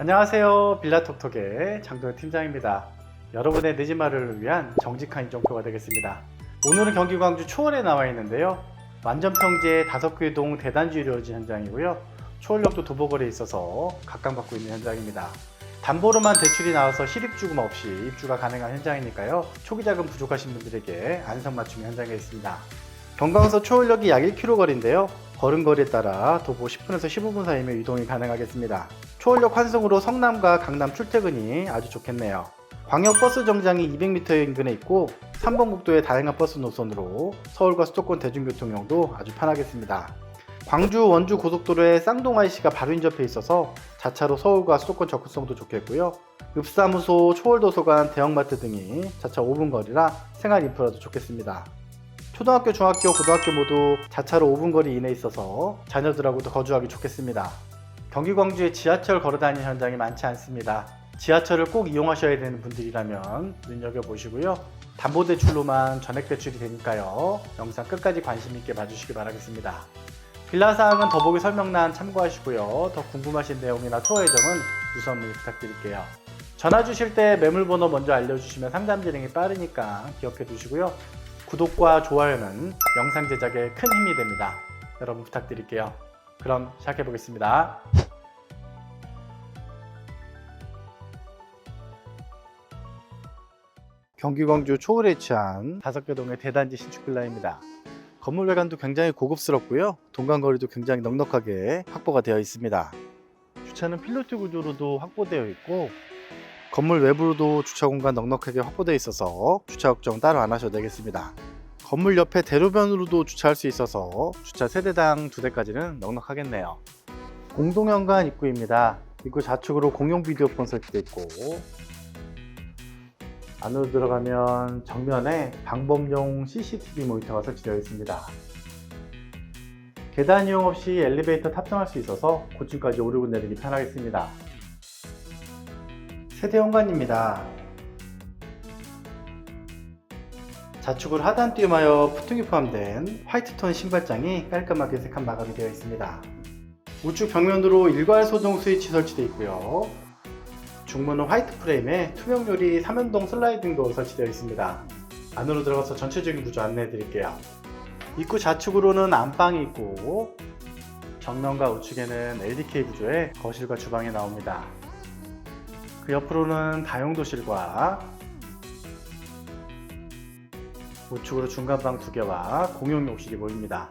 안녕하세요. 빌라톡톡의 장동현 팀장입니다. 여러분의 마련을 위한 정직한 인정표가 되겠습니다. 오늘은 경기 광주 초월에 나와 있는데요. 완전 평지의 다섯 개동 대단지 이루어진 현장이고요. 초월역도 도보거리에 있어서 각광받고 있는 현장입니다. 담보로만 대출이 나와서 실입주금 없이 입주가 가능한 현장이니까요. 초기 자금 부족하신 분들에게 안성맞춤 현장에 있습니다. 경강서 초월역이 약 1km 거리인데요. 걸음거리에 따라 도보 10분에서 15분 사이면 이동이 가능하겠습니다. 초월역 환승으로 성남과 강남 출퇴근이 아주 좋겠네요. 광역버스 정장이 200m 인근에 있고 3번 국도의 다양한 버스 노선으로 서울과 수도권 대중교통용도 아주 편하겠습니다. 광주 원주 고속도로에 IC가 바로 인접해 있어서 자차로 서울과 수도권 접근성도 좋겠고요. 읍사무소, 초월도서관, 대형마트 등이 자차 5분 거리라 생활 인프라도 좋겠습니다. 초등학교, 중학교, 고등학교 모두 자차로 5분 거리 이내에 있어서 자녀들하고도 거주하기 좋겠습니다. 경기 광주에 지하철 걸어 다니는 현장이 많지 않습니다. 지하철을 꼭 이용하셔야 되는 분들이라면 눈여겨보시고요. 담보대출로만 전액대출이 되니까요. 영상 끝까지 관심 있게 봐주시기 바라겠습니다. 빌라 사항은 더보기 설명란 참고하시고요. 더 궁금하신 내용이나 투어 예정은 우선 문의 부탁드릴게요. 전화 주실 때 매물번호 먼저 알려주시면 상담 진행이 빠르니까 기억해 두시고요. 구독과 좋아요는 영상 제작에 큰 힘이 됩니다. 여러분 부탁드릴게요. 그럼 시작해 보겠습니다. 경기 광주 초월에 위치한 다섯 개 동의 대단지 신축 빌라입니다. 건물 외관도 굉장히 고급스럽고요. 동간거리도 굉장히 넉넉하게 확보가 되어 있습니다. 주차는 필로티 구조로도 확보되어 있고 건물 외부로도 주차 공간 넉넉하게 확보되어 있어서 주차 걱정 따로 안 하셔도 되겠습니다. 건물 옆에 대로변으로도 주차할 수 있어서 주차 세대당 두 대까지는 넉넉하겠네요. 공동현관 입구입니다. 입구 좌측으로 공용 비디오 폰 설치되어 있고 안으로 들어가면 정면에 방범용 CCTV 모니터가 설치되어 있습니다. 계단 이용 없이 엘리베이터 탑승할 수 있어서 고층까지 오르고 내리기 편하겠습니다. 세대 현관입니다. 좌측으로 하단 띄움하여 푸퉁이 포함된 화이트톤 신발장이 깔끔하게 색한 마감이 되어 있습니다. 우측 벽면으로 일괄 소동 스위치 설치되어 있고요. 중문은 화이트 프레임에 투명 유리 3연동 슬라이딩도 설치되어 있습니다. 안으로 들어가서 전체적인 구조 안내해 드릴게요. 입구 좌측으로는 안방이 있고 정면과 우측에는 LDK 구조의 거실과 주방이 나옵니다. 그 옆으로는 다용도실과 우측으로 중간방 두 개와 공용 욕실이 보입니다.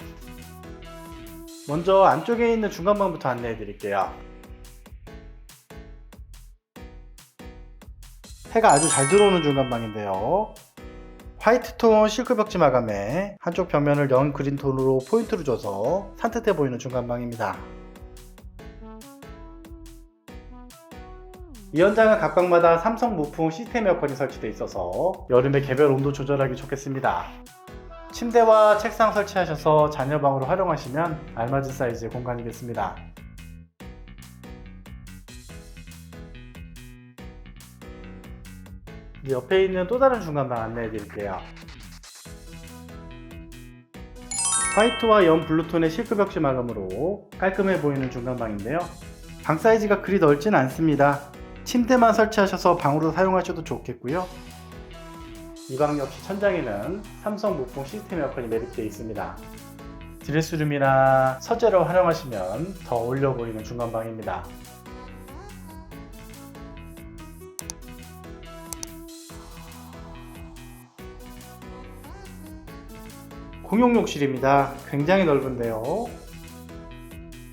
먼저 안쪽에 있는 중간방부터 안내해 드릴게요. 해가 아주 잘 들어오는 중간방인데요. 화이트 톤 실크 벽지 마감에 한쪽 벽면을 연 그린 톤으로 포인트를 줘서 산뜻해 보이는 중간방입니다. 이 현장은 각방마다 삼성 무풍 시스템 에어컨이 설치되어 있어서 여름에 개별 온도 조절하기 좋겠습니다. 침대와 책상 설치하셔서 자녀방으로 활용하시면 알맞은 사이즈의 공간이겠습니다. 옆에 있는 또 다른 중간방 안내해 드릴게요. 화이트와 연 블루톤의 실크 벽지 마감으로 깔끔해 보이는 중간방인데요. 방 사이즈가 그리 넓진 않습니다. 침대만 설치하셔서 방으로 사용하셔도 좋겠고요. 이 방 역시 천장에는 삼성 무풍 시스템 에어컨이 매립되어 있습니다. 드레스룸이나 서재로 활용하시면 더 어울려 보이는 중간방입니다. 공용 욕실입니다. 굉장히 넓은데요.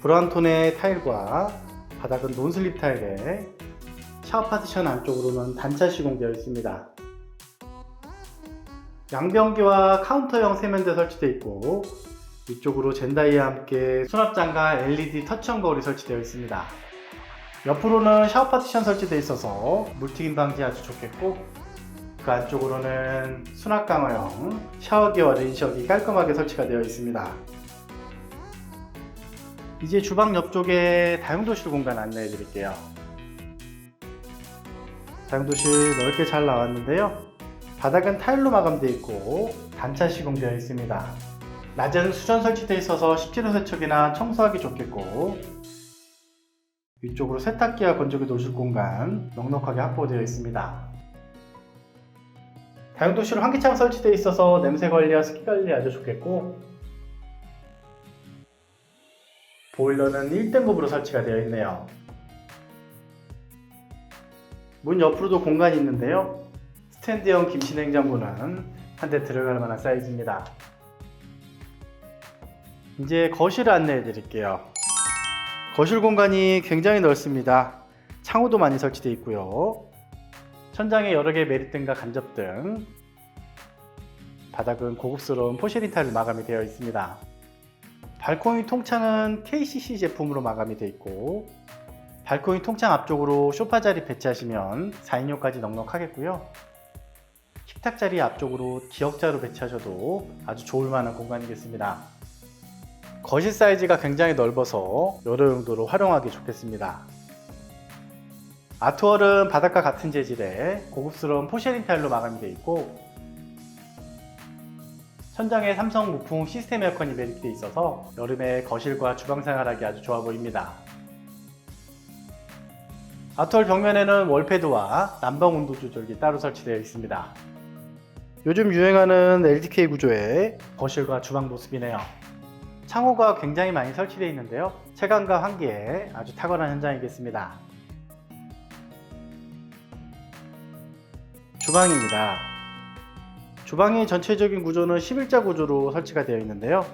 브라운 톤의 타일과 바닥은 논슬립 타일에 샤워 파티션 안쪽으로는 단차 시공되어 있습니다. 양변기와 카운터형 세면대 설치되어 있고 위쪽으로 젠다이와 함께 수납장과 LED 터치형 거울이 설치되어 있습니다. 옆으로는 샤워 파티션 설치되어 있어서 물튀김 방지 아주 좋겠고 그 안쪽으로는 수납 강화형 샤워기와 렌셔기 깔끔하게 설치가 되어 있습니다. 이제 주방 옆쪽에 다용도실 공간 안내해 드릴게요. 다용도실 넓게 잘 나왔는데요. 바닥은 타일로 마감되어 있고 단차 시공되어 있습니다. 낮에는 수전 설치되어 있어서 식재료 세척이나 청소하기 좋겠고 위쪽으로 세탁기와 건조기 노실 공간 넉넉하게 확보되어 있습니다. 다용도실 환기창 설치되어 있어서 냄새 관리와 습기 관리 아주 좋겠고 보일러는 1등급으로 설치가 되어 있네요. 문 옆으로도 공간이 있는데요. 스탠드형 김치 냉장고는 한 대 들어갈 만한 사이즈입니다. 이제 거실을 안내해 드릴게요. 거실 공간이 굉장히 넓습니다. 창호도 많이 설치되어 있고요. 천장에 여러 개의 메리등과 간접 등, 바닥은 고급스러운 포시린 타일 마감이 되어 있습니다. 발코니 통창은 KCC 제품으로 마감이 되어 있고 발코니 통창 앞쪽으로 소파 자리 배치하시면 4인용까지 넉넉하겠고요. 식탁 자리 앞쪽으로 기역자로 배치하셔도 아주 좋을 만한 공간이겠습니다. 거실 사이즈가 굉장히 넓어서 여러 용도로 활용하기 좋겠습니다. 아트월은 바닥과 같은 재질의 고급스러운 포쉐린 타일로 마감이 되어 있고 천장에 삼성 무풍 시스템 에어컨이 매립되어 있어서 여름에 거실과 주방 생활하기 아주 좋아 보입니다. 아트월 벽면에는 월패드와 난방 온도 조절기 따로 설치되어 있습니다. 요즘 유행하는 LDK 구조의 거실과 주방 모습이네요. 창호가 굉장히 많이 설치되어 있는데요. 체감과 환기에 아주 탁월한 현장이겠습니다. 주방입니다. 주방의 전체적인 구조는 11자 구조로 설치가 되어 있는데요.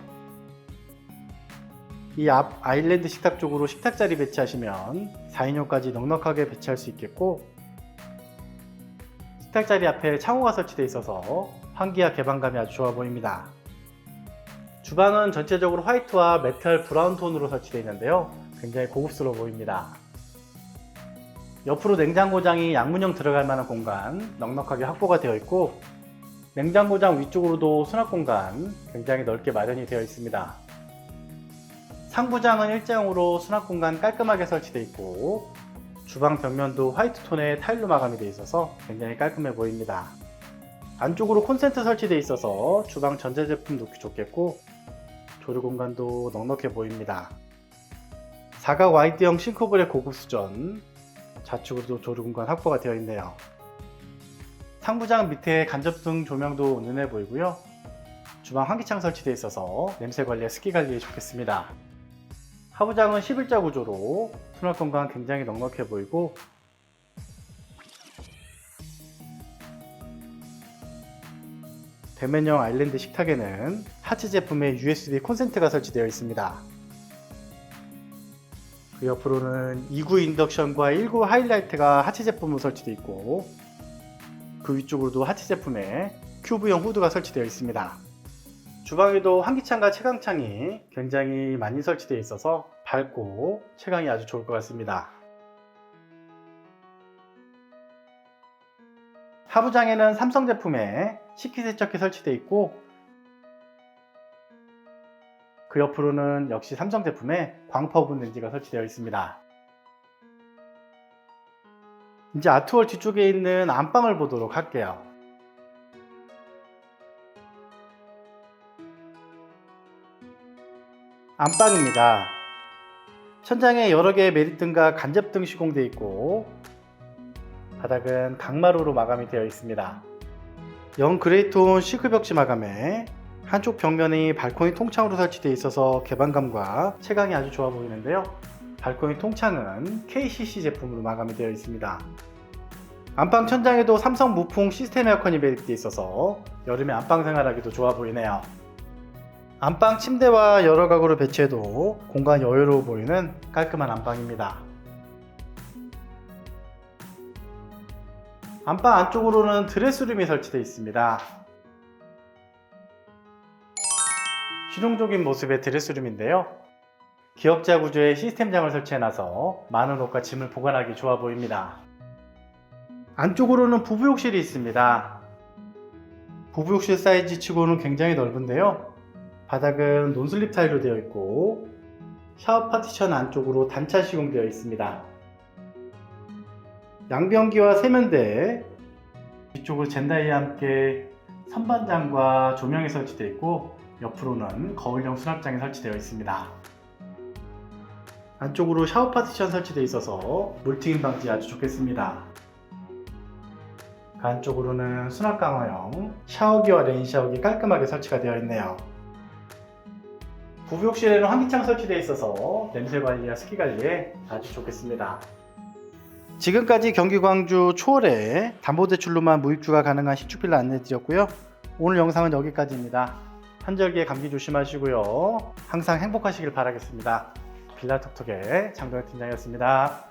이 앞 아일랜드 식탁 쪽으로 식탁 자리 배치하시면 4인용까지 넉넉하게 배치할 수 있겠고 식탁 자리 앞에 창호가 설치되어 있어서 환기와 개방감이 아주 좋아 보입니다. 주방은 전체적으로 화이트와 메탈 브라운 톤으로 설치되어 있는데요. 굉장히 고급스러워 보입니다. 옆으로 냉장고장이 양문형 들어갈 만한 공간 넉넉하게 확보가 되어 있고 냉장고장 위쪽으로도 수납 공간 굉장히 넓게 마련이 되어 있습니다. 상부장은 일자형으로 수납 공간 깔끔하게 설치되어 있고 주방 벽면도 화이트 톤의 타일로 마감이 되어 있어서 굉장히 깔끔해 보입니다. 안쪽으로 콘센트 설치되어 있어서 주방 전자제품 놓기 좋겠고 조리 공간도 넉넉해 보입니다. 사각 와이드형 싱크볼의 고급 수전 좌측으로도 조리 공간 확보가 되어 있네요. 상부장 밑에 간접등 조명도 눈에 보이고요. 주방 환기창 설치되어 있어서 냄새 관리에 습기 관리에 좋겠습니다. 하부장은 11자 구조로 수납 공간 굉장히 넉넉해 보이고 대면형 아일랜드 식탁에는 하츠 제품의 USB 콘센트가 설치되어 있습니다. 그 옆으로는 2구 인덕션과 1구 하이라이트가 하츠 제품으로 설치되어 있고 그 위쪽으로도 하츠 제품의 큐브형 후드가 설치되어 있습니다. 주방에도 환기창과 채광창이 굉장히 많이 설치되어 있어서 밝고 채광이 아주 좋을 것 같습니다. 하부장에는 삼성 제품의 식기세척기 설치되어 있고 그 옆으로는 역시 삼성 제품의 오븐 렌지가 설치되어 있습니다. 이제 아트월 뒤쪽에 있는 안방을 보도록 할게요. 안방입니다. 천장에 여러 개의 메리등과 간접등 시공되어 있고 바닥은 강마루로 마감이 되어 있습니다. 영 그레이톤 시크벽지 마감에 한쪽 벽면이 발코니 통창으로 설치되어 있어서 개방감과 채광이 아주 좋아 보이는데요. 발코니 통창은 KCC 제품으로 마감이 되어 있습니다. 안방 천장에도 삼성 무풍 시스템 에어컨이 매립되어 있어서 여름에 안방 생활하기도 좋아 보이네요. 안방 침대와 여러 가구를 배치해도 공간이 여유로워 보이는 깔끔한 안방입니다. 안방 안쪽으로는 드레스룸이 설치되어 있습니다. 실용적인 모습의 드레스룸인데요. 기역자 구조의 시스템장을 설치해놔서 많은 옷과 짐을 보관하기 좋아 보입니다. 안쪽으로는 부부욕실이 있습니다. 부부욕실 사이즈 치고는 굉장히 넓은데요. 바닥은 논슬립 타일로 되어 있고 샤워 파티션 안쪽으로 단차 시공되어 있습니다. 양변기와 세면대 뒤쪽으로 젠다이와 함께 선반장과 조명이 설치되어 있고 옆으로는 거울형 수납장이 설치되어 있습니다. 안쪽으로 샤워 파티션 설치되어 있어서 물튀김 방지 아주 좋겠습니다. 그 안쪽으로는 수납 강화형 샤워기와 레인 샤워기 깔끔하게 설치가 되어 있네요. 부부욕실에는 환기창 설치되어 있어서 냄새 관리와 습기 관리에 아주 좋겠습니다. 지금까지 경기 광주 초월에 담보대출로만 무입주가 가능한 신축빌라 안내드렸고요. 오늘 영상은 여기까지입니다. 한절기에 감기 조심하시고요. 항상 행복하시길 바라겠습니다. 빌라톡톡의 장동현 팀장이었습니다.